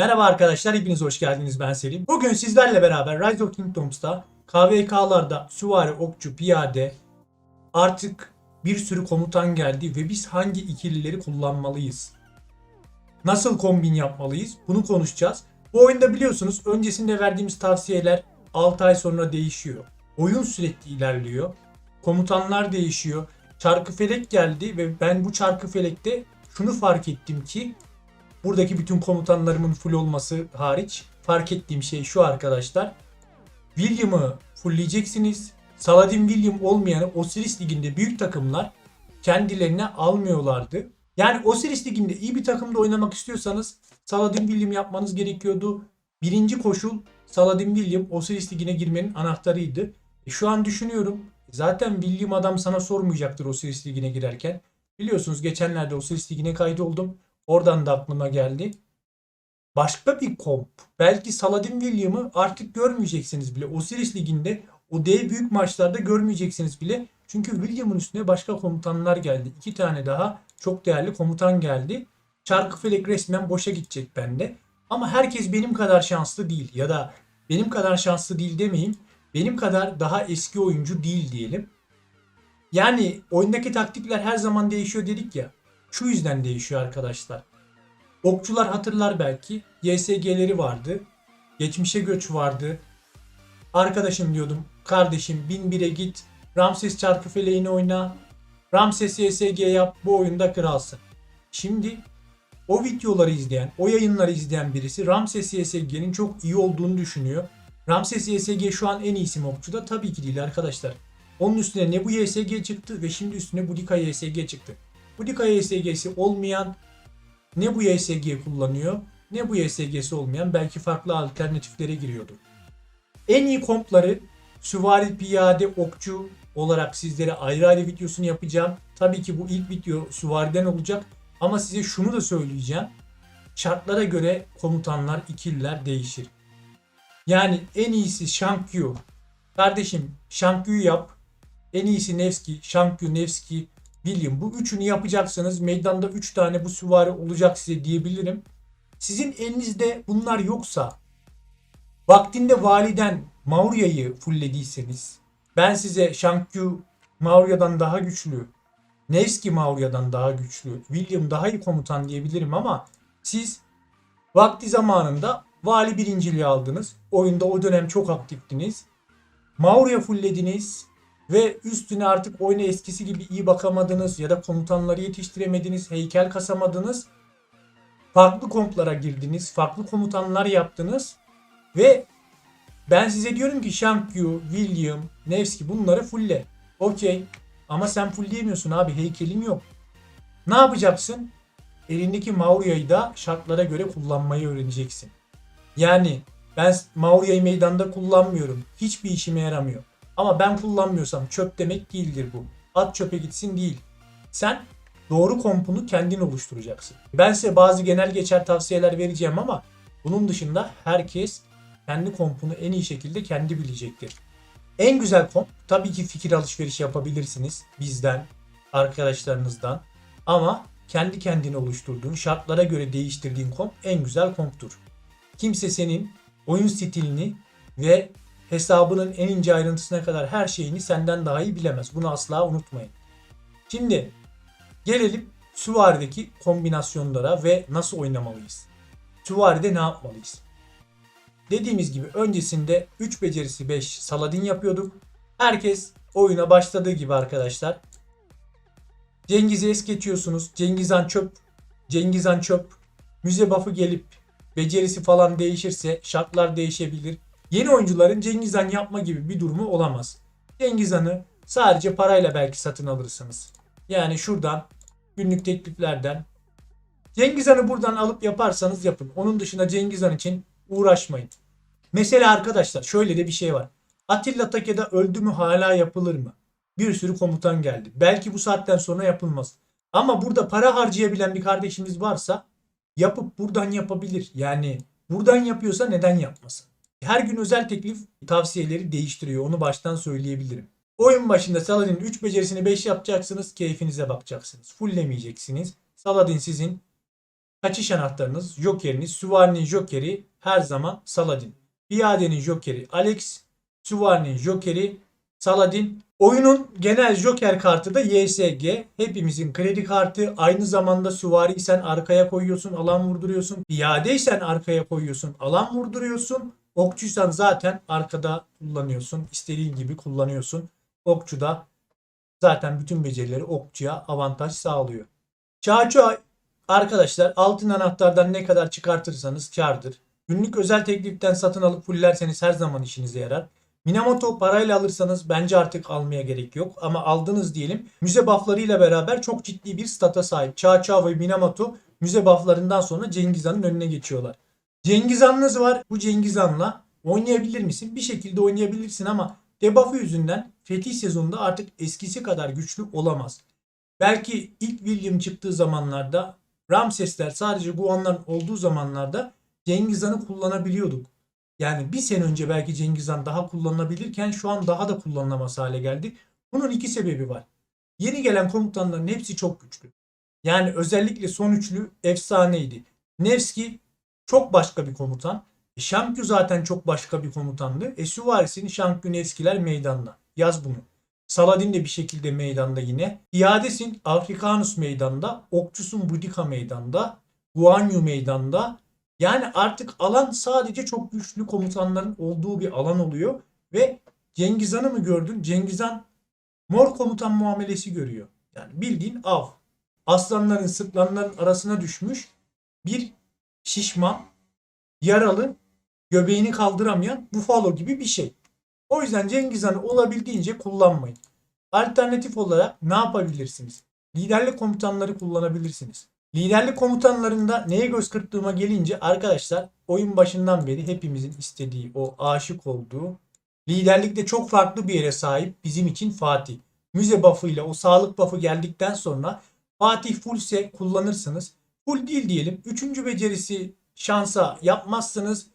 Merhaba arkadaşlar, hepiniz hoş geldiniz. Ben Selim. Bugün sizlerle beraber Rise of Kingdoms'ta KVK'larda süvari, okçu, piyade artık bir sürü komutan geldi ve biz hangi ikilileri kullanmalıyız? Nasıl kombin yapmalıyız? Bunu konuşacağız. Bu oyunda biliyorsunuz öncesinde verdiğimiz tavsiyeler 6 ay sonra değişiyor. Oyun sürekli ilerliyor. Komutanlar değişiyor. Çarkıfelek geldi ve ben bu Çarkıfelek'te şunu fark ettim ki buradaki bütün komutanlarımın full olması hariç fark ettiğim şey şu arkadaşlar. William'ı fullleyeceksiniz. Saladin William olmayanı Osiris Ligi'nde büyük takımlar kendilerine almıyorlardı. Yani Osiris Ligi'nde iyi bir takımda oynamak istiyorsanız Saladin William yapmanız gerekiyordu. Birinci koşul Saladin William Osiris Ligi'ne girmenin anahtarıydı. E şu an düşünüyorum. Zaten William adam sana sormayacaktır Osiris Ligi'ne girerken. Biliyorsunuz geçenlerde Osiris Ligi'ne kaydoldum. Oradan da aklıma geldi. Başka bir komp. Belki Saladin William'ı artık görmeyeceksiniz bile. Osiris Ligi'nde o dev büyük maçlarda görmeyeceksiniz bile. Çünkü William'ın üstüne başka komutanlar geldi. İki tane daha çok değerli komutan geldi. Çarkıfelek resmen boşa gidecek bende. Ama herkes benim kadar şanslı değil. Ya da benim kadar şanslı değil demeyeyim. Benim kadar daha eski oyuncu değil diyelim. Yani oyundaki taktikler her zaman değişiyor dedik ya. Şu yüzden değişiyor arkadaşlar. Okçular hatırlar belki. YSG'leri vardı. Geçmişe göç vardı. Arkadaşım diyordum. Kardeşim bin bire git. Ramses çarkıfeleğini oyna. Ramses YSG yap. Bu oyunda kralsın. Şimdi o videoları izleyen, o yayınları izleyen birisi Ramses YSG'nin çok iyi olduğunu düşünüyor. Ramses YSG şu an en iyisi okçuda? Tabii ki değil arkadaşlar. Onun üstüne ne bu YSG çıktı ve şimdi üstüne Budika YSG çıktı. Budika YSG'si olmayan ne bu YSG kullanıyor ne bu YSG'si olmayan belki farklı alternatiflere giriyordu. En iyi kompları süvari, piyade, okçu olarak sizlere ayrı ayrı videosunu yapacağım. Tabii ki bu ilk video süvariden olacak ama size şunu da söyleyeceğim. Şartlara göre komutanlar, ikililer değişir. Yani en iyisi Shankyu. Kardeşim Shankyu yap. En iyisi Nevski, Shankyu, Nevski, William. Bu üçünü yapacaksanız meydanda 3 tane bu süvari olacak size diyebilirim. Sizin elinizde bunlar yoksa vaktinde validen Maurya'yı fulllediyseniz ben size Shankyu Maurya'dan daha güçlü, Nevski Maurya'dan daha güçlü, William daha iyi komutan diyebilirim ama siz vakti zamanında vali birinciliği aldınız. Oyunda o dönem çok aktiftiniz. Maurya fulllediniz ve üstüne artık oyuna eskisi gibi iyi bakamadınız ya da komutanları yetiştiremediniz, heykel kasamadınız. Farklı komplara girdiniz, farklı komutanlar yaptınız ve ben size diyorum ki Shankyu, William, Nevski bunları fulle. Okey. Ama sen fullleyemiyorsun abi. Heykelin yok. Ne yapacaksın? Elindeki Maurya'yı da şartlara göre kullanmayı öğreneceksin. Yani ben Maurya'yı meydanda kullanmıyorum. Hiçbir işime yaramıyor. Ama ben kullanmıyorsam çöp demek değildir bu. At çöpe gitsin değil. Sen doğru kompunu kendin oluşturacaksın. Ben size bazı genel geçer tavsiyeler vereceğim ama bunun dışında herkes kendi kompunu en iyi şekilde kendi bilecektir. En güzel komp tabii ki fikir alışverişi yapabilirsiniz bizden, arkadaşlarınızdan. Ama kendi kendine oluşturduğun, şartlara göre değiştirdiğin komp en güzel komptur. Kimse senin oyun stilini ve hesabının en ince ayrıntısına kadar her şeyini senden daha iyi bilemez. Bunu asla unutmayın. Şimdi gelelim Süvari'deki kombinasyonlara ve nasıl oynamalıyız. Süvari'de ne yapmalıyız? Dediğimiz gibi öncesinde 3 becerisi 5 Saladin yapıyorduk. Herkes oyuna başladığı gibi arkadaşlar. Cengiz'i es geçiyorsunuz. Cengizhan çöp. Cengizhan çöp. Müze buff'ı gelip becerisi falan değişirse şartlar değişebilir. Yeni oyuncuların Cengizhan yapma gibi bir durumu olamaz. Cengizhan'ı sadece parayla belki satın alırsınız. Yani şuradan günlük tekliflerden Cengizhan'ı buradan alıp yaparsanız yapın. Onun dışında Cengizhan için uğraşmayın. Mesela arkadaşlar şöyle de bir şey var. Atilla Take'da öldü mü hala yapılır mı? Bir sürü komutan geldi. Belki bu saatten sonra yapılmaz. Ama burada para harcayabilen bir kardeşimiz varsa yapıp buradan yapabilir. Yani buradan yapıyorsa neden yapmasın? Her gün özel teklif tavsiyeleri değiştiriyor. Onu baştan söyleyebilirim. Oyun başında Saladin'in 3 becerisini 5 yapacaksınız. Keyfinize bakacaksınız. Fulllemeyeceksiniz. Saladin sizin Kaçış anahtarınız, jokeriniz, süvarinin jokeri her zaman Saladin. Piyadenin jokeri Alex, süvarinin jokeri Saladin. Oyunun genel joker kartı da YSG. Hepimizin kredi kartı. Aynı zamanda süvariysen arkaya koyuyorsun, alan vurduruyorsun. Piyadeysen arkaya koyuyorsun, alan vurduruyorsun. Okçuysan zaten arkada kullanıyorsun. İstediğin gibi kullanıyorsun. Okçu da zaten bütün becerileri okçuya avantaj sağlıyor. Çağçı arkadaşlar altın anahtardan ne kadar çıkartırsanız kardır. Günlük özel tekliften satın alıp fullerseniz her zaman işinize yarar. Minamoto parayla alırsanız bence artık almaya gerek yok. Ama aldınız diyelim. Müze bufflarıyla beraber çok ciddi bir stata sahip. Çağçağ ve Minamoto müze bufflarından sonra Cengiz Han'ın önüne geçiyorlar. Cengiz Han'ınız var. Bu Cengiz Han'la oynayabilir misin? Bir şekilde oynayabilirsin ama debuff'ı yüzünden Fetih sezonunda artık eskisi kadar güçlü olamaz. Belki ilk William çıktığı zamanlarda Ramsesler sadece Guanların olduğu zamanlarda Cengiz Han'ı kullanabiliyorduk. Yani bir sene önce belki Cengiz Han daha kullanılabilirken şu an daha da kullanılamaz hale geldi. Bunun iki sebebi var. Yeni gelen komutanların hepsi çok güçlü. Yani özellikle son üçlü efsaneydi. Nevski çok başka bir komutan. E, Şamkü zaten çok başka bir komutandı. E Süvarisi'nin Şamkü Nevskiler meydanda. Yaz bunu. Saladin de bir şekilde meydanda yine. İadesin Afrikanus meydanda. Okçusun Budika meydanda. Guanyu meydanda. Yani artık alan sadece çok güçlü komutanların olduğu bir alan oluyor. Ve Cengiz Han'ı mı gördün? Cengiz Han mor komutan muamelesi görüyor. Yani bildiğin av. Aslanların sırtlanların arasına düşmüş bir şişman, yaralı, göbeğini kaldıramayan bufalo gibi bir şey. O yüzden Cengiz Han'ı olabildiğince kullanmayın. Alternatif olarak ne yapabilirsiniz? Liderlik komutanları kullanabilirsiniz. Liderlik komutanlarında neye göz kırptığıma gelince arkadaşlar oyun başından beri hepimizin istediği o aşık olduğu liderlikte çok farklı bir yere sahip bizim için Fatih. Müze buff'ı ile o sağlık buff'ı geldikten sonra Fatih fullse kullanırsınız. Full değil diyelim. Üçüncü becerisi şansa yapmazsınız.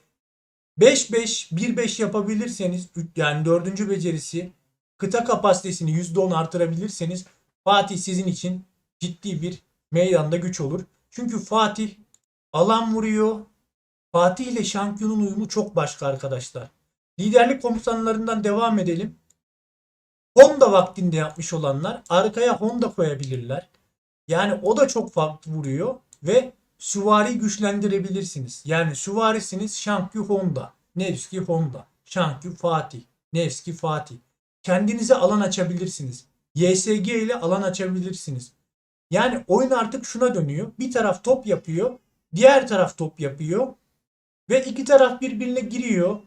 5-5, 1-5 yapabilirseniz yani dördüncü becerisi kıta kapasitesini %10 artırabilirseniz Fatih sizin için ciddi bir meydanda güç olur. Çünkü Fatih alan vuruyor. Fatih ile şampiyonun uyumu çok başka arkadaşlar. Liderlik komutanlarından devam edelim. Honda vaktinde yapmış olanlar arkaya Honda koyabilirler. Yani o da çok farklı vuruyor ve süvari güçlendirebilirsiniz. Yani süvarisiniz Şankyu Honda, Nevski Honda, Şankyu Fatih, Nevski Fatih. Kendinize alan açabilirsiniz. YSG ile alan açabilirsiniz. Yani oyun artık şuna dönüyor. Bir taraf top yapıyor, diğer taraf top yapıyor ve iki taraf birbirine giriyor.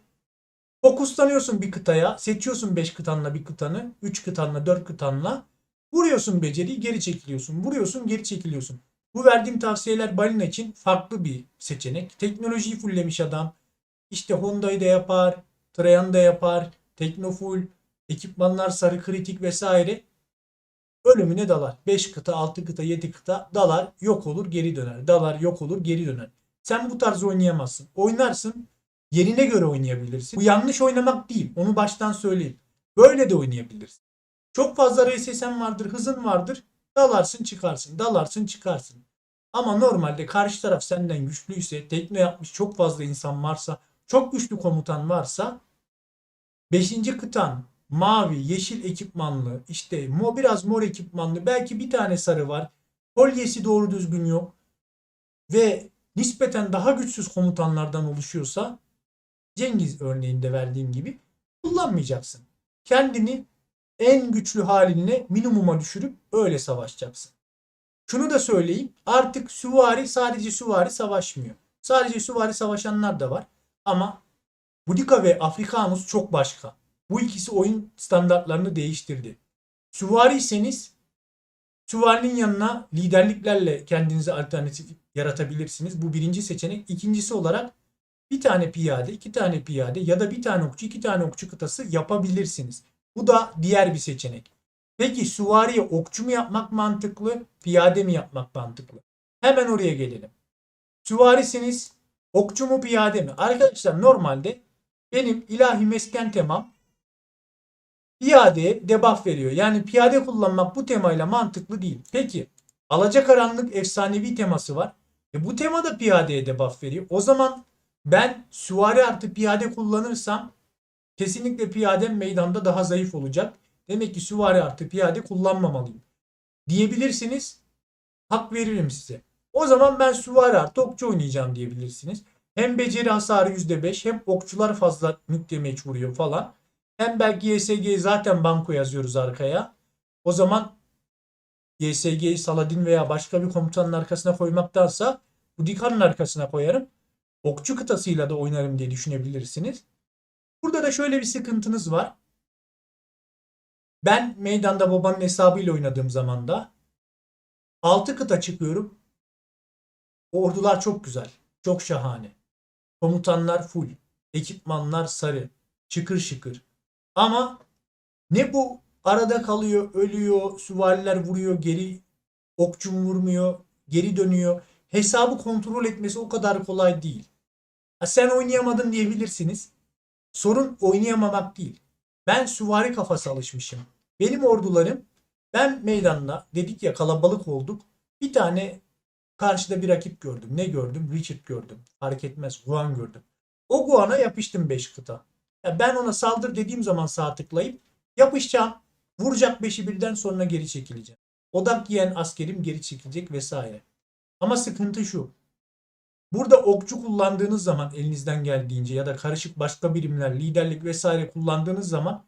Fokuslanıyorsun bir kıtaya, seçiyorsun 5 kıtanla bir kıtanı, 3 kıtanla 4 kıtanla. Vuruyorsun beceriyi geri çekiliyorsun. Vuruyorsun geri çekiliyorsun. Bu verdiğim tavsiyeler balina için farklı bir seçenek. Teknolojiyi fulllemiş adam. İşte Honda'yı da yapar, Trayan'ı da yapar, Teknofull, ekipmanlar sarı kritik vesaire. Ölümüne dalar. 5 kıta, 6 kıta, 7 kıta dalar, yok olur, geri döner. Dalar, yok olur, geri döner. Sen bu tarz oynayamazsın. Oynarsın, yerine göre oynayabilirsin. Bu yanlış oynamak değil. Onu baştan söyleyeyim. Böyle de oynayabilirsin. Çok fazla RSS'en vardır, hızın vardır. Dalarsın çıkarsın, dalarsın çıkarsın. Ama normalde karşı taraf senden güçlüyse, tekno yapmış çok fazla insan varsa, çok güçlü komutan varsa 5. kıtan mavi, yeşil ekipmanlı, işte mo biraz mor ekipmanlı, belki bir tane sarı var. Kolyesi doğru düzgün yok ve nispeten daha güçsüz komutanlardan oluşuyorsa Cengiz örneğinde verdiğim gibi kullanmayacaksın. Kendini en güçlü haline minimuma düşürüp öyle savaşacaksın. Şunu da söyleyeyim. Artık süvari sadece süvari savaşmıyor. Sadece süvari savaşanlar da var. Ama Boudica ve Afrikanus çok başka. Bu ikisi oyun standartlarını değiştirdi. Süvariyseniz süvarinin yanına liderliklerle kendinize alternatif yaratabilirsiniz. Bu birinci seçenek. İkincisi olarak bir tane piyade, iki tane piyade ya da bir tane okçu, iki tane okçu kıtası yapabilirsiniz. Bu da diğer bir seçenek. Peki süvariye okçu mu yapmak mantıklı, piyade mi yapmak mantıklı? Hemen oraya gelelim. Süvarisiniz, okçu mu piyade mi? Arkadaşlar normalde benim ilahi mesken temam piyadeye debuff veriyor. Yani piyade kullanmak bu temayla mantıklı değil. Peki alacakaranlık efsanevi teması var. E bu temada piyadeye de buff veriyor. O zaman ben süvari artı piyade kullanırsam kesinlikle piyadem meydanda daha zayıf olacak. Demek ki süvari artı piyade kullanmamalıyım. Diyebilirsiniz. Hak veririm size. O zaman ben süvari artı okçu oynayacağım diyebilirsiniz. Hem beceri hasarı %5 hem okçular fazla nüklemeç vuruyor falan. Hem belki YSG zaten banko yazıyoruz arkaya. O zaman YSG'yi Saladin veya başka bir komutanın arkasına koymaktansa bu Dikan'ın arkasına koyarım. Okçu kıtasıyla da oynarım diye düşünebilirsiniz. Burada da şöyle bir sıkıntınız var. Ben meydanda babanın hesabıyla oynadığım zaman da 6 kıta çıkıyorum. Ordular çok güzel. Çok şahane. Komutanlar full. Ekipmanlar sarı. Çıkır şıkır. Ama ne bu arada kalıyor, ölüyor, süvariler vuruyor, geri okçum vurmuyor, geri dönüyor. Hesabı kontrol etmesi o kadar kolay değil. Ha, sen oynayamadın diyebilirsiniz. Sorun oynayamamak değil. Ben süvari kafası alışmışım. Benim ordularım ben meydanda dedik ya kalabalık olduk. Bir tane karşıda bir rakip gördüm. Ne gördüm? Richard gördüm. Fark etmez. Guan gördüm. O Guan'a yapıştım 5 kıta. Ya ben ona saldır dediğim zaman sağ tıklayıp yapışacağım. Vuracak 5'i birden sonra geri çekileceğim. Odak yiyen askerim geri çekilecek vesaire. Ama sıkıntı şu. Burada okçu kullandığınız zaman elinizden geldiğince ya da karışık başka birimler, liderlik vesaire kullandığınız zaman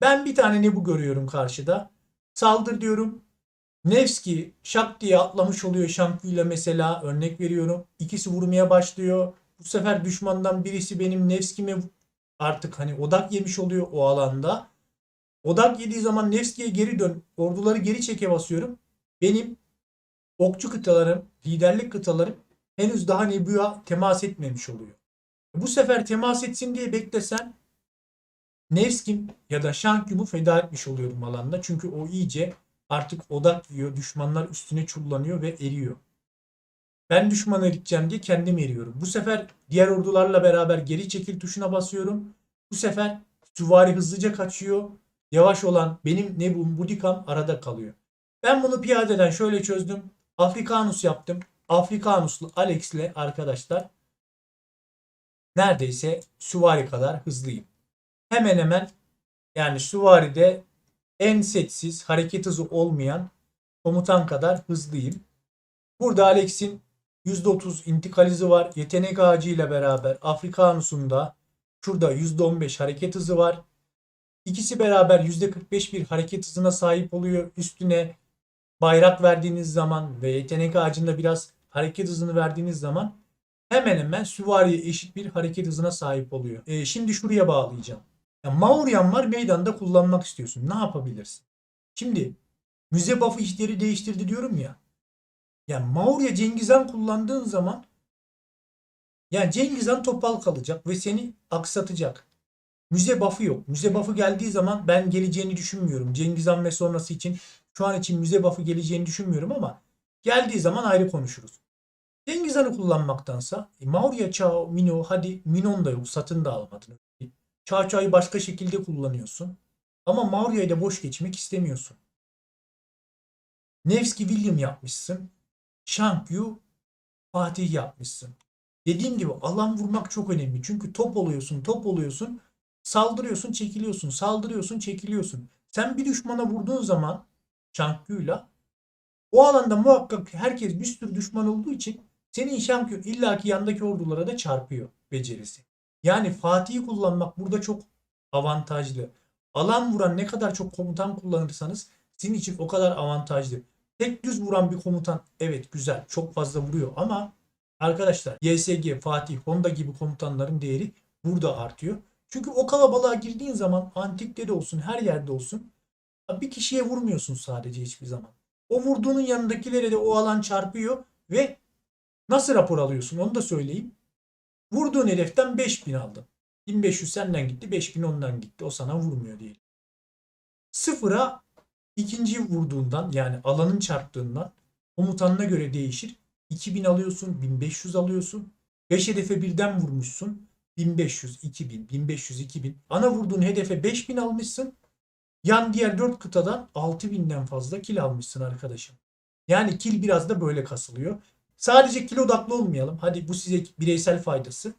ben bir tane ne bu görüyorum karşıda. Saldır diyorum. Nevski şak diye atlamış oluyor Şankuyla mesela örnek veriyorum. İkisi vurmaya başlıyor. Bu sefer düşmandan birisi benim Nevski'me artık hani odak yemiş oluyor o alanda. Odak yediği zaman Nevski'ye geri dön. Orduları geri çeke basıyorum. Benim okçu kıtalarım, liderlik kıtalarım henüz daha Nebu'ya temas etmemiş oluyor. Bu sefer temas etsin diye beklesen Nevskim ya da Şankyum'u feda etmiş oluyorum alanda. Çünkü o iyice artık odak yiyor. Düşmanlar üstüne çullanıyor ve eriyor. Ben düşmana eriteceğim diye kendim eriyorum. Bu sefer diğer ordularla beraber geri çekil tuşuna basıyorum. Bu sefer süvari hızlıca kaçıyor. Yavaş olan benim Nebum Budikam arada kalıyor. Ben bunu piyadeden şöyle çözdüm. Afrikanus yaptım. Afrikanuslu Alex'le arkadaşlar neredeyse süvari kadar hızlıyım. Hemen hemen yani süvaride en setsiz, hareket hızı olmayan komutan kadar hızlıyım. Burada Alex'in %30 intikal hızı var. Yetenek ağacı ile beraber Afrikanus'un da şurada %15 hareket hızı var. İkisi beraber %45 bir hareket hızına sahip oluyor. Üstüne bayrak verdiğiniz zaman ve yetenek ağacında biraz hareket hızını verdiğiniz zaman hemen hemen süvariye eşit bir hareket hızına sahip oluyor. E, şimdi şuraya bağlayacağım. Ya Mauryan var meydanda kullanmak istiyorsun. Ne yapabilirsin? Şimdi müze buff'ı işleri değiştirdi diyorum ya. Yani Maurya Cengiz Han kullandığın zaman yani Cengiz Han topal kalacak ve seni aksatacak. Müze buff'ı yok. Müze buff'ı geldiği zaman ben geleceğini düşünmüyorum. Cengiz Han ve sonrası için şu an için müze buff'ı geleceğini düşünmüyorum ama geldiği zaman ayrı konuşuruz. Cengiz Han'ı kullanmaktansa e, Maurya Chao, Mino hadi Minon da yok satın da almadın. Chao Chao'yu başka şekilde kullanıyorsun. Ama Maurya'yı da boş geçmek istemiyorsun. Nevski William yapmışsın. Shankyu Fatih yapmışsın. Dediğim gibi alan vurmak çok önemli. Çünkü top oluyorsun, top oluyorsun. Saldırıyorsun, çekiliyorsun. Saldırıyorsun, çekiliyorsun. Sen bir düşmana vurduğun zaman Shankyu'yla o alanda muhakkak herkes bir sürü düşman olduğu için senin Shankyu illaki yandaki ordulara da çarpıyor becerisi. Yani Fatih'i kullanmak burada çok avantajlı. Alan vuran ne kadar çok komutan kullanırsanız sizin için o kadar avantajlı. Tek düz vuran bir komutan evet güzel çok fazla vuruyor ama arkadaşlar YSG, Fatih, Honda gibi komutanların değeri burada artıyor. Çünkü o kalabalığa girdiğin zaman antikte de olsun her yerde olsun bir kişiye vurmuyorsun sadece hiçbir zaman. O vurduğunun yanındakilere de o alan çarpıyor ve nasıl rapor alıyorsun onu da söyleyeyim. Vurduğun hedeften 5000 aldın. 1500 senden gitti 5000 ondan gitti. O sana vurmuyor diyelim. Sıfıra ikinci vurduğundan yani alanın çarptığından komutanına göre değişir. 2000 alıyorsun, 1500 alıyorsun. 5 hedefe birden vurmuşsun. 1500, 2000, 1500, 2000. Ana vurduğun hedefe 5000 almışsın. Yan diğer 4 kıtadan 6000'den fazla kil almışsın arkadaşım. Yani kil biraz da böyle kasılıyor. Sadece kilo odaklı olmayalım. Hadi bu size bireysel faydası.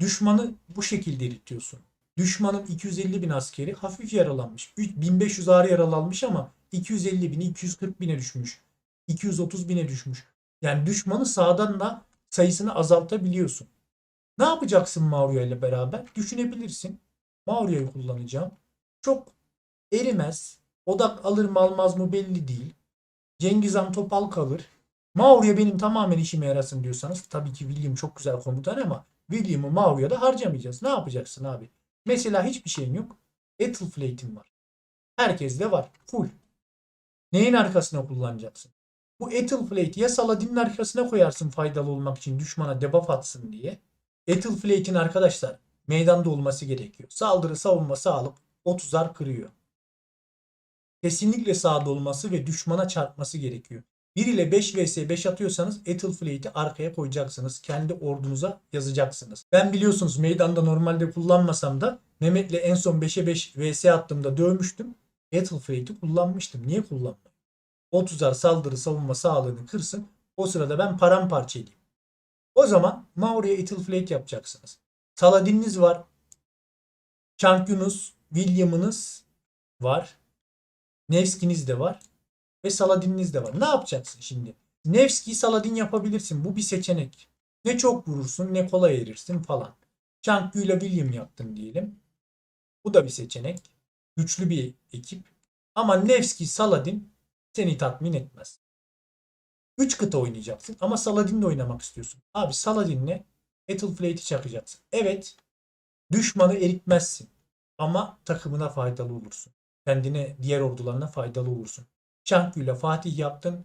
Düşmanı bu şekilde eritiyorsun. Düşmanın 250 bin askeri hafif yaralanmış. 1500 ağır yaralanmış ama 250 bini 240 bine düşmüş. 230 bine düşmüş. Yani düşmanı sağdan da sayısını azaltabiliyorsun. Ne yapacaksın Mario ile beraber? Düşünebilirsin. Mario'yu kullanacağım. Çok erimez. Odak alır mı almaz mı belli değil. Cengiz Han topal kalır. Mario benim tamamen işime yarasın diyorsanız tabii ki William çok güzel komutan ama William'ı Mario'da harcamayacağız. Ne yapacaksın abi? Mesela hiçbir şeyin yok. Ethelflate'in var. Herkes de var. Full. Neyin arkasına kullanacaksın? Bu Ethelflate'i ya Saladin'in arkasına koyarsın faydalı olmak için düşmana debuff atsın diye. Ethelflate'in arkadaşlar meydanda olması gerekiyor. Saldırı savunma sağlık 30'ar kırıyor. Kesinlikle sağda olması ve düşmana çarpması gerekiyor. 1 ile 5 vs 5 atıyorsanız Ethelflate'i arkaya koyacaksınız. Kendi ordunuza yazacaksınız. Ben biliyorsunuz meydanda normalde kullanmasam da Mehmet'le en son 5'e 5 vs attığımda dövmüştüm. Ethelflate'i kullanmıştım. Niye kullanmadım? 30'ar saldırı savunma sağlığını kırsın. O sırada ben paramparça edeyim. O zaman Maori'ye Ethelflate yapacaksınız. Saladin'iniz var. Chunk Yunus, William'ınız var. Nevski'niz de var. Ve Saladin'iniz de var. Ne yapacaksın şimdi? Nevski Saladin yapabilirsin. Bu bir seçenek. Ne çok vurursun ne kolay erirsin falan. Chunk ile William yaptın diyelim. Bu da bir seçenek. Güçlü bir ekip. Ama Nevski Saladin seni tatmin etmez. 3 kıta oynayacaksın ama Saladin'le oynamak istiyorsun. Abi Saladin'le Ethelflate'i çakacaksın. Evet düşmanı eritmezsin ama takımına faydalı olursun. Kendine diğer ordularına faydalı olursun. Şankü ile Fatih yaptın.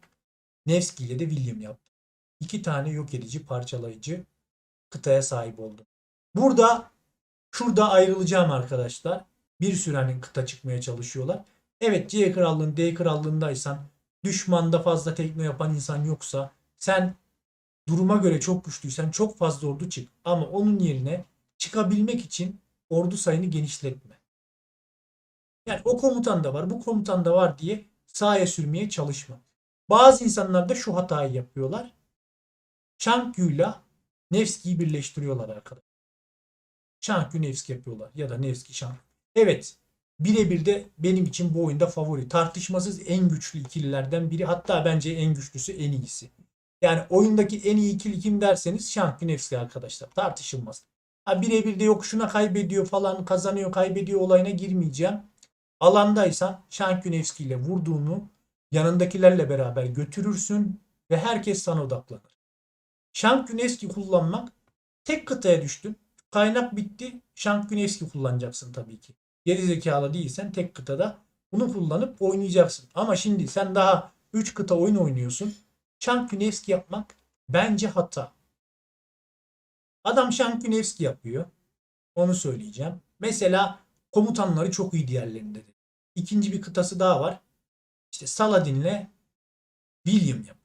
Nevski ile de William yaptın. İki tane yok edici parçalayıcı kıtaya sahip oldun. Burada şurada ayrılacağım arkadaşlar. Bir sürenin kıta çıkmaya çalışıyorlar. Evet C krallığın D krallığındaysan düşmanda fazla tekno yapan insan yoksa sen duruma göre çok güçlüysen çok fazla ordu çık. Ama onun yerine çıkabilmek için ordu sayını genişletme. Yani o komutan da var, bu komutan da var diye sahaya sürmeye çalışma. Bazı insanlar da şu hatayı yapıyorlar. Şankyu'yla Nevski'yi birleştiriyorlar arkadaşlar. Şankyu Nevski yapıyorlar ya da Nevski Şank. Evet birebir de benim için bu oyunda favori. Tartışmasız en güçlü ikililerden biri. Hatta bence en güçlüsü en iyisi. Yani oyundaki en iyi ikili kim derseniz Şankyu Nevski arkadaşlar. Tartışılmaz. Ha birebir de yok şuna kaybediyor falan kazanıyor kaybediyor olayına girmeyeceğim. Alandaysan Şankyu Nevski ile vurduğunu yanındakilerle beraber götürürsün ve herkes sana odaklanır. Şankyu Nevski kullanmak tek kıtaya düştün. Kaynak bitti. Şankyu Nevski kullanacaksın tabii ki geri zekalı değilsen tek kıtada bunu kullanıp oynayacaksın. Ama şimdi sen daha 3 kıta oyun oynuyorsun. Şankünevski yapmak bence hata. Adam Şankünevski yapıyor. Onu söyleyeceğim. Mesela komutanları çok iyi diğerlerinde. De. İkinci bir kıtası daha var. İşte Saladin'le William yapıyor.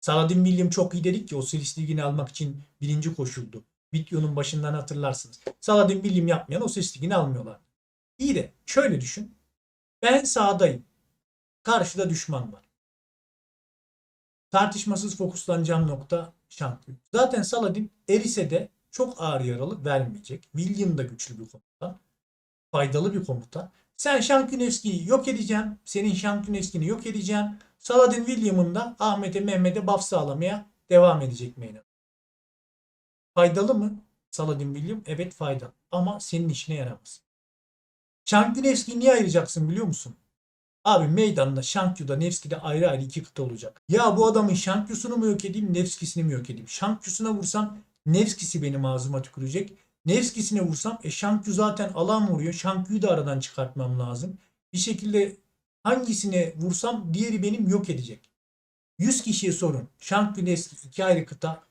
Saladin William çok iyi dedik ki o Silis Ligi'ni almak için birinci koşuldu. Videonun başından hatırlarsınız. Saladin William yapmayan o Silis Ligi'ni almıyorlar. İyi de şöyle düşün. Ben sağdayım. Karşıda düşman var. Tartışmasız fokuslanacağım nokta Şanklı. Zaten Saladin Eris'e de çok ağır yaralı vermeyecek. William da güçlü bir komutan. Faydalı bir komutan. Sen Şankünevski'yi yok edeceğim. Senin Şankünevski'ni yok edeceğim. Saladin William'ın da Ahmet'e Mehmet'e buff sağlamaya devam edecek meydan. Faydalı mı? Saladin William evet faydalı. Ama senin işine yaramaz. Şankyu Nevski'yi niye ayıracaksın biliyor musun? Abi meydanda Şankyu'da Nevski'de ayrı ayrı iki kıta olacak. Ya bu adamın Şankyu'sunu mu yok edeyim Nevski'sini mi yok edeyim? Şankyu'suna vursam Nevski'si benim ağzıma tükürecek. Nevski'sine vursam e Şankyu zaten alan vuruyor. Şankyu'yu da aradan çıkartmam lazım. Bir şekilde hangisine vursam diğeri benim yok edecek. 100 kişiye sorun. Şankyu Nevski iki ayrı kıta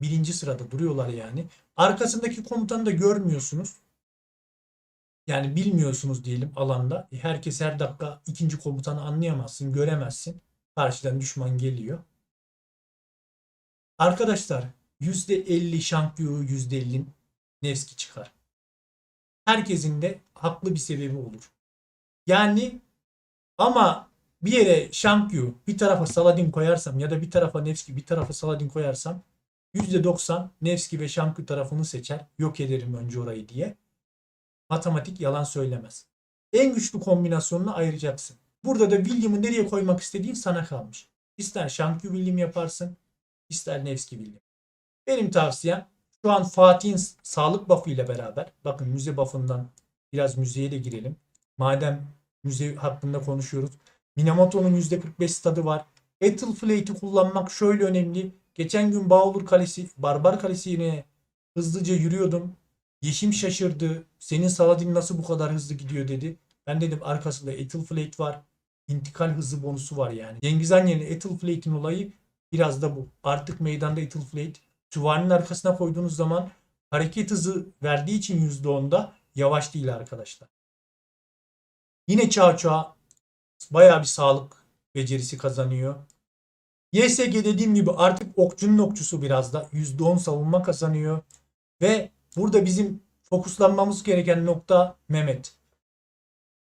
birinci sırada duruyorlar yani. Arkasındaki komutanı da görmüyorsunuz. Yani bilmiyorsunuz diyelim alanda. E, herkes her dakika ikinci komutanı anlayamazsın, göremezsin. Karşıdan düşman geliyor. Arkadaşlar %50 Şankyu, %50 Nevski çıkar. Herkesin de haklı bir sebebi olur. Yani ama bir yere Şankyu bir tarafa Saladin koyarsam ya da bir tarafa Nevski bir tarafa Saladin koyarsam %90 Nevski ve Şamkü tarafını seçer. Yok ederim önce orayı diye. Matematik yalan söylemez. En güçlü kombinasyonunu ayıracaksın. Burada da William'ı nereye koymak istediğin sana kalmış. İster Şamkü William yaparsın, ister Nevski William. Benim tavsiyem şu an Fatih'in sağlık buff'ı ile beraber bakın müze buff'ından biraz müzeye de girelim. Madem müze hakkında konuşuyoruz. Minamoto'nun %45 stadı var. Ethelflate'i kullanmak şöyle önemli. Geçen gün Bağolur Kalesi, Barbar Kalesi yine hızlıca yürüyordum. Yeşim şaşırdı. Senin Saladin nasıl bu kadar hızlı gidiyor dedi. Ben dedim arkasında Ethelflate var. İntikal hızı bonusu var yani. Cengiz Han yerine Ethelflate'in olayı biraz da bu. Artık meydanda Ethelflate süvarinin arkasına koyduğunuz zaman hareket hızı verdiği için %10'da yavaş değil arkadaşlar. Yine Çağ Çağ bayağı bir sağlık becerisi kazanıyor. YSG dediğim gibi artık okçunun okçusu biraz da %10 savunma kazanıyor. Ve burada bizim fokuslanmamız gereken nokta Mehmet.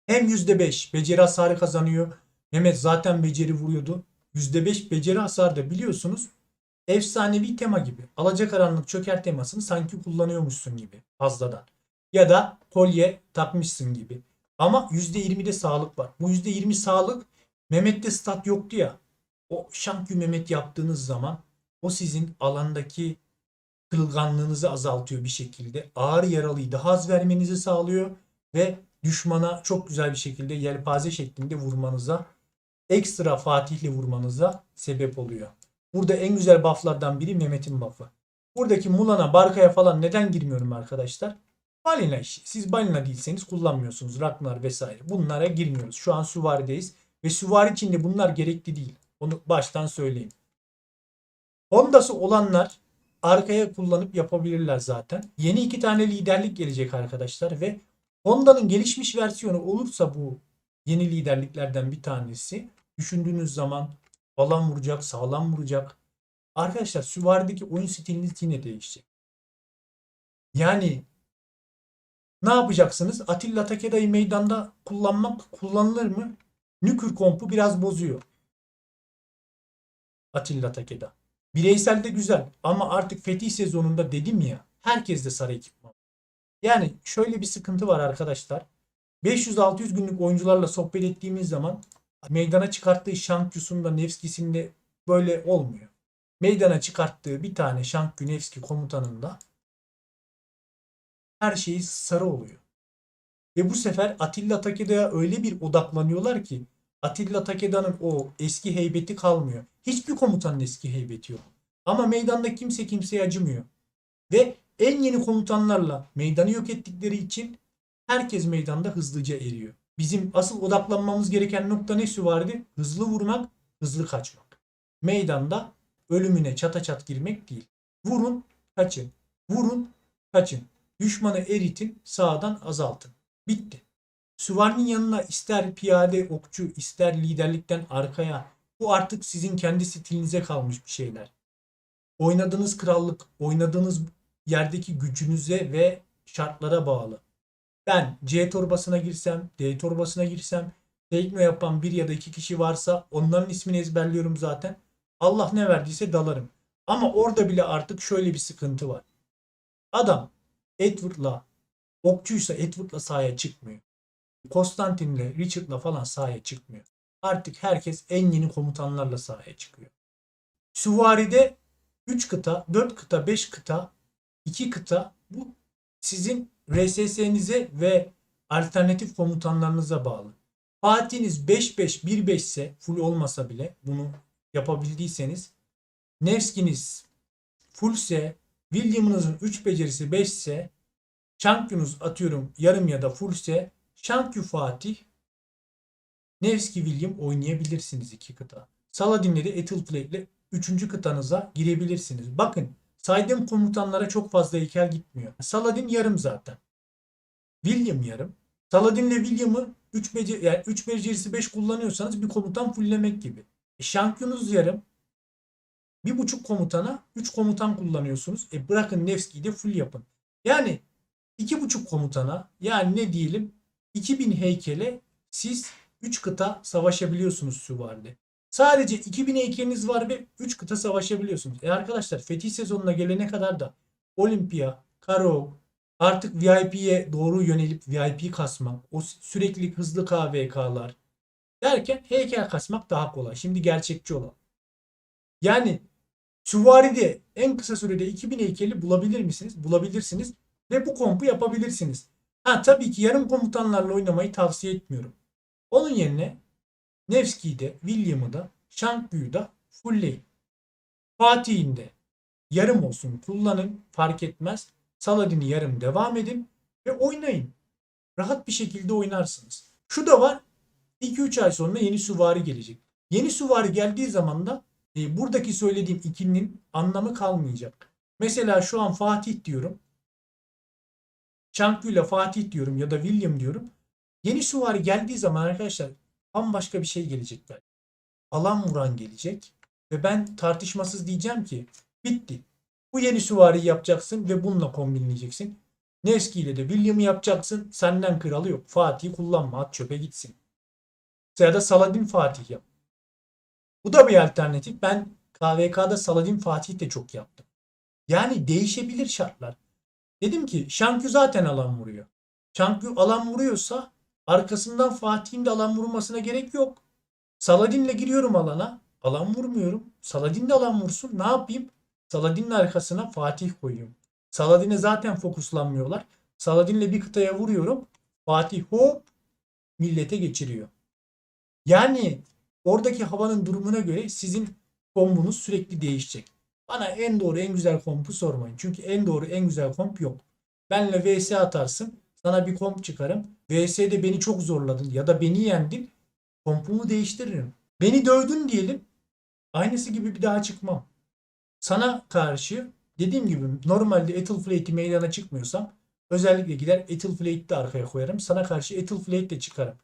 Hem %5 beceri hasarı kazanıyor. Mehmet zaten beceri vuruyordu. %5 beceri hasarı da biliyorsunuz efsanevi tema gibi. Alacakaranlık çöker temasını sanki kullanıyormuşsun gibi fazladan. Ya da kolye takmışsın gibi. Ama %20'de sağlık var. Bu %20 sağlık Mehmet'te stat yoktu ya. O Şankü Mehmet yaptığınız zaman o sizin alandaki kırılganlığınızı azaltıyor bir şekilde. Ağır yaralıyı daha az vermenizi sağlıyor ve düşmana çok güzel bir şekilde yelpaze şeklinde vurmanıza ekstra Fatih'le vurmanıza sebep oluyor. Burada en güzel bufflardan biri Mehmet'in buff'ı. Buradaki Mulan'a, Barka'ya falan neden girmiyorum arkadaşlar? Balina işi. Siz balina değilseniz kullanmıyorsunuz. Ragnar vesaire. Bunlara girmiyoruz. Şu an süvarideyiz. Ve süvari için de bunlar gerekli değil. Onu baştan söyleyeyim. Honda'sı olanlar arkaya kullanıp yapabilirler zaten. Yeni iki tane liderlik gelecek arkadaşlar ve Honda'nın gelişmiş versiyonu olursa bu yeni liderliklerden bir tanesi düşündüğünüz zaman falan vuracak, sağlam vuracak. Arkadaşlar süvarideki oyun stiliniz yine değişecek. Yani ne yapacaksınız? Atilla Takeda'yı meydanda kullanmak kullanılır mı? Nükür kompu biraz bozuyor. Atilla Takeda. Bireysel de güzel ama artık fetih sezonunda dedim ya herkes de sarı ekipman. Yani şöyle bir sıkıntı var arkadaşlar. 500-600 günlük oyuncularla sohbet ettiğimiz zaman meydana çıkarttığı Şanküs'ünde Nevski'sinde böyle olmuyor. Meydana çıkarttığı bir tane Şankü Nevski komutanında her şeyi sarı oluyor. Ve bu sefer Atilla Takeda'ya öyle bir odaklanıyorlar ki Atilla Takeda'nın o eski heybeti kalmıyor. Hiçbir komutanın eski heybeti yok. Ama meydanda kimse kimseye acımıyor. Ve en yeni komutanlarla meydanı yok ettikleri için herkes meydanda hızlıca eriyor. Bizim asıl odaklanmamız gereken nokta ne süvaridi? Hızlı vurmak, hızlı kaçmak. Meydanda ölümüne çata çat girmek değil. Vurun, kaçın. Vurun, kaçın. Düşmanı eritin, sağdan azaltın. Bitti. Süvarinin yanına ister piyade okçu, ister liderlikten arkaya. Bu artık sizin kendi stilinize kalmış bir şeyler. Oynadığınız krallık, oynadığınız yerdeki gücünüze ve şartlara bağlı. Ben C torbasına girsem, D torbasına girsem, tekno yapan bir ya da iki kişi varsa onların ismini ezberliyorum zaten. Allah ne verdiyse dalarım. Ama orada bile artık şöyle bir sıkıntı var. Adam Edward'la okçuysa Edward'la sahaya çıkmıyor. Konstantin'le Richard'la falan sahaya çıkmıyor. Artık herkes en yeni komutanlarla sahaya çıkıyor. Süvari'de 3 kıta, 4 kıta, 5 kıta, 2 kıta bu sizin RSS'nize ve alternatif komutanlarınıza bağlı. Fatih'iniz 5-5, 1-5 ise full olmasa bile bunu yapabildiyseniz Nevski'niz fullse William'ınızın 3 becerisi 5 ise Şankyo'nuz atıyorum yarım ya da fullse Şankyu Fatih Nevski William oynayabilirsiniz iki kıta. Saladin'le de Ethelflate'le 3. kıtanıza girebilirsiniz. Bakın saydığım komutanlara çok fazla heykel gitmiyor. Saladin yarım zaten. William yarım. Saladin'le William'ı 3 becer yani 3 becerisi 5 kullanıyorsanız bir komutan fulllemek gibi. E, Şankyo'nuz yarım. Bir buçuk komutana 3 komutan kullanıyorsunuz. E bırakın Nevski'yi de full yapın. Yani iki buçuk komutana yani ne diyelim 2000 heykele siz 3 kıta savaşabiliyorsunuz süvaride. Sadece 2000 heykeliniz var ve 3 kıta savaşabiliyorsunuz. E arkadaşlar fetih sezonuna gelene kadar da Olimpiya, Karo, artık VIP'ye doğru yönelip VIP kasmak, o sürekli hızlı KVK'lar derken heykel kasmak daha kolay. Şimdi gerçekçi olan. Yani Süvari'de en kısa sürede 2000 heykeli bulabilir misiniz? Bulabilirsiniz. Ve bu kompu yapabilirsiniz. Ha tabii ki yarım komutanlarla oynamayı tavsiye etmiyorum. Onun yerine Nevski'yi de, William'ı da, Shanklyu'yu da fullleyin. Fatih'in de yarım olsun kullanın fark etmez. Saladin'i yarım devam edin ve oynayın. Rahat bir şekilde oynarsınız. Şu da var 2-3 ay sonra yeni süvari gelecek. Yeni süvari geldiği zaman da e, buradaki söylediğim ikilinin anlamı kalmayacak. Mesela şu an Fatih diyorum. Shankly ile Fatih diyorum ya da William diyorum. Yeni süvari geldiği zaman arkadaşlar bambaşka bir şey gelecek belki. Alan vuran gelecek ve ben tartışmasız diyeceğim ki bitti. Bu yeni süvariyi yapacaksın ve bununla kombinleyeceksin. Nevski ile de William'ı yapacaksın. Senden kralı yok. Fatih'i kullanma. At çöpe gitsin. Ya da Saladin Fatih yap. Bu da bir alternatif. Ben KVK'da Saladin Fatih de çok yaptım. Yani değişebilir şartlar. Dedim ki Şankü zaten alan vuruyor. Şankü alan vuruyorsa arkasından Fatih'in de alan vurmasına gerek yok. Saladin'le giriyorum alana. Alan vurmuyorum. Saladin de alan vursun. Ne yapayım? Saladin'in arkasına Fatih koyuyorum. Saladin'e zaten fokuslanmıyorlar. Saladin'le bir kıtaya vuruyorum. Fatih hop millete geçiriyor. Yani oradaki havanın durumuna göre sizin kombunuz sürekli değişecek. Bana en doğru en güzel kompu sormayın. Çünkü en doğru en güzel komp yok. Benle vs atarsın. Sana bir komp çıkarım. VS'de beni çok zorladın ya da beni yendin. Kompumu değiştiririm. Beni dövdün diyelim. Aynısı gibi bir daha çıkmam. Sana karşı dediğim gibi normalde Ethelflate'i meydana çıkmıyorsam özellikle gider Ethelflate'i de arkaya koyarım. Sana karşı Ethelflate de çıkarım.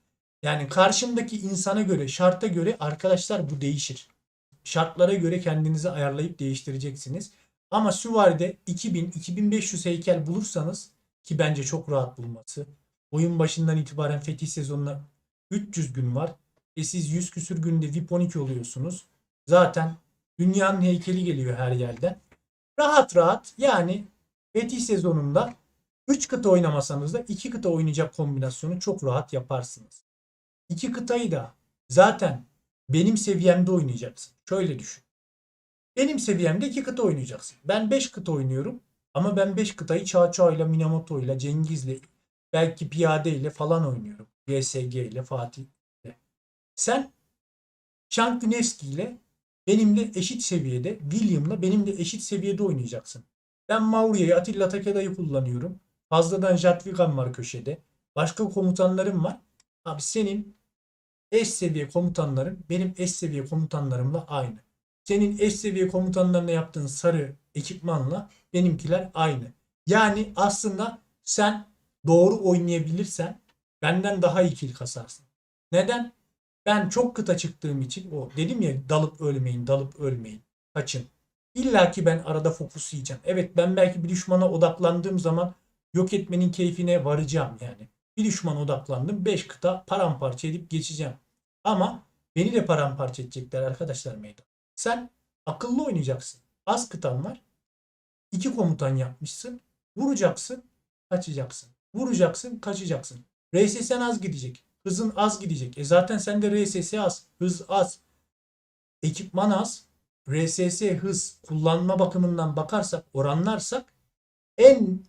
Yani karşımdaki insana göre, şarta göre arkadaşlar bu değişir. Şartlara göre kendinizi ayarlayıp değiştireceksiniz. Ama süvaride 2000-2500 heykel bulursanız ki bence çok rahat bulması. Oyun başından itibaren fetih sezonuna 300 gün var. E siz 100 küsür günde VIP 12 oluyorsunuz. Zaten dünyanın heykeli geliyor her yerden. Rahat rahat yani fetih sezonunda 3 kıta oynamasanız da 2 kıta oynayacak kombinasyonu çok rahat yaparsınız. İki kıtayı da zaten benim seviyemde oynayacaksın. Şöyle düşün. Benim seviyemde iki kıta oynayacaksın. Ben 5 kıta oynuyorum. Ama ben 5 kıtayı Çağçağ ile Minamoto ile Cengiz ile belki Piyade ile falan oynuyorum. GSG ile Fatih ile. Sen Şank Güneski ile benimle eşit seviyede William'la benimle eşit seviyede oynayacaksın. Ben Mauria'yı Atilla Takeda'yı kullanıyorum. Fazladan Jadwigan var köşede. Başka komutanlarım var. Abi senin eş seviye komutanların benim eş seviye komutanlarımla aynı. Senin eş seviye komutanlarına yaptığın sarı ekipmanla benimkiler aynı. Yani aslında sen doğru oynayabilirsen benden daha iyi kill kasarsın. Neden? Ben çok kıta çıktığım için o dedim ya dalıp ölmeyin, dalıp ölmeyin. Kaçın. İlla ki ben arada fokus yiyeceğim. Evet ben belki bir düşmana odaklandığım zaman yok etmenin keyfine varacağım yani. Bir düşmana odaklandım. 5 kıta paramparça edip geçeceğim. Ama beni de paramparça edecekler arkadaşlar meydan. Sen akıllı oynayacaksın. Az kıtan var. İki komutan yapmışsın. Vuracaksın, kaçacaksın. Vuracaksın, kaçacaksın. RSS'en az gidecek. Hızın az gidecek. E zaten sende RSS az. Hız az. Ekipman az. RSS hız kullanma bakımından bakarsak, oranlarsak en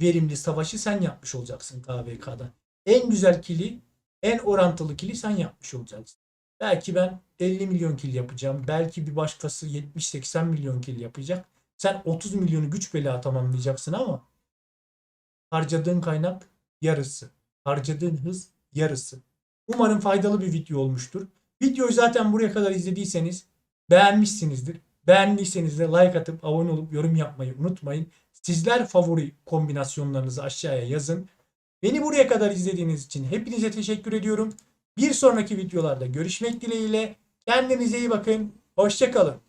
verimli savaşı sen yapmış olacaksın KVK'da. En güzel kili, en orantılı kili sen yapmış olacaksın. Belki ben 50 milyon kill yapacağım. Belki bir başkası 70-80 milyon kill yapacak. Sen 30 milyonu güç bela tamamlayacaksın ama harcadığın kaynak yarısı. Harcadığın hız yarısı. Umarım faydalı bir video olmuştur. Videoyu zaten buraya kadar izlediyseniz beğenmişsinizdir. Beğendiyseniz de like atıp abone olup yorum yapmayı unutmayın. Sizler favori kombinasyonlarınızı aşağıya yazın. Beni buraya kadar izlediğiniz için hepinize teşekkür ediyorum. Bir sonraki videolarda görüşmek dileğiyle. Kendinize iyi bakın. Hoşçakalın.